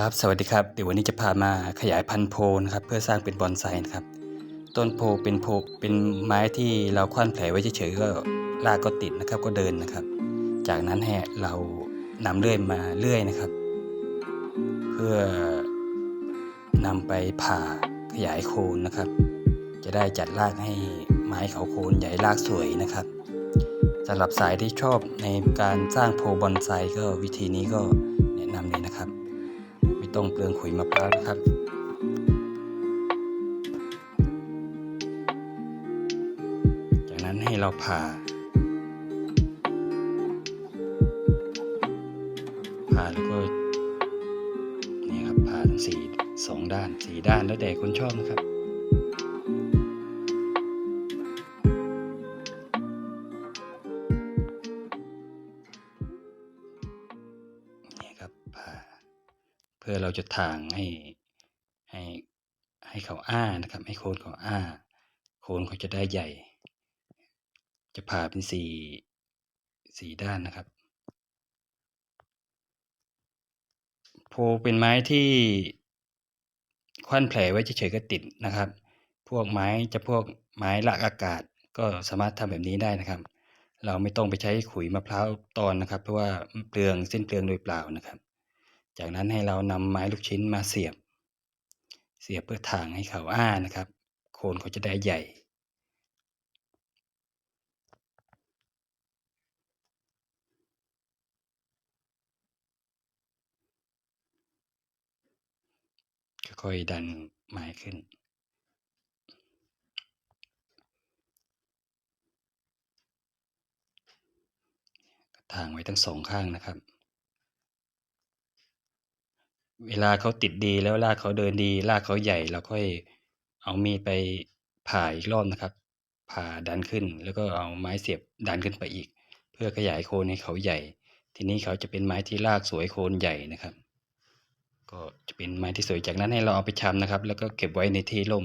ครับสวัสดีครับเดี๋ยววันนี้จะพามาขยายพันธุ์โพนะครับเพื่อสร้างเป็นบอนไซนะครับ ต้นโพเป็นโพเป็นไม้ที่เราคว้านแผลไว้เฉยๆก็รากก็ติดนะครับก็เดินนะครับ จากนั้นให้เรานำเลื่อยมาเลื่อยนะครับ เพื่อนำไปผ่าขยายโคนนะครับ จะได้จัดรากให้ไม้เขาโคนใหญ่รากสวยนะครับสำหรับสายที่ชอบในการสร้างโพบอนไซก็วิธีนี้ก็แนะนำเลยนะครับ ต้องเปลืองขุยมะพร้าวนะครับจากนั้นให้เราผ่าผ่าแล้วก็นี่ครับผ่าทั้งสี่สองด้านสี่ด้านแล้วแต่คนชอบนะครับนี่ครับผ่า พื่อเราจะถางให้ให้ให้เขาอ้านะครับ ให้โคนเขาอ้า โคนเขาจะได้ใหญ่ จะผ่าเป็นสี่สี่ด้านนะครับ โพเป็นไม้ที่คว้านแผลไว้เฉยๆก็ติดนะครับ พวกไม้จะพวกไม้ละอากาศก็สามารถทำแบบนี้ได้นะครับ เราไม่ต้องไปใช้ขุยมะพร้าวตอนนะครับ เพราะว่าเปลืองเส้นเปลืองโดยเปล่านะครับ จากนั้นให้เรานำไม้ลูกชิ้นมาเสียบ เสียบเพื่อถางให้เขาอ้านะครับ โคนเขาจะได้ใหญ่ ค่อยๆดันไม้ขึ้นทางไว้ทั้งสองข้างนะครับ เวลาเขาติดดีแล้วรากเขาเดินดี รากเขาใหญ่ เราค่อยเอามีดไปผ่าอีกรอบนะครับ ผ่าดันขึ้น แล้วก็เอาไม้เสียบดันขึ้นไปอีก เพื่อขยายโคนให้เขาใหญ่ ทีนี้เขาจะเป็นไม้ที่รากสวยโคนใหญ่นะครับ ก็จะเป็นไม้ที่สวยจากนั้นให้เราเอาไปชำนะครับ แล้วก็เก็บไว้ในที่ร่ม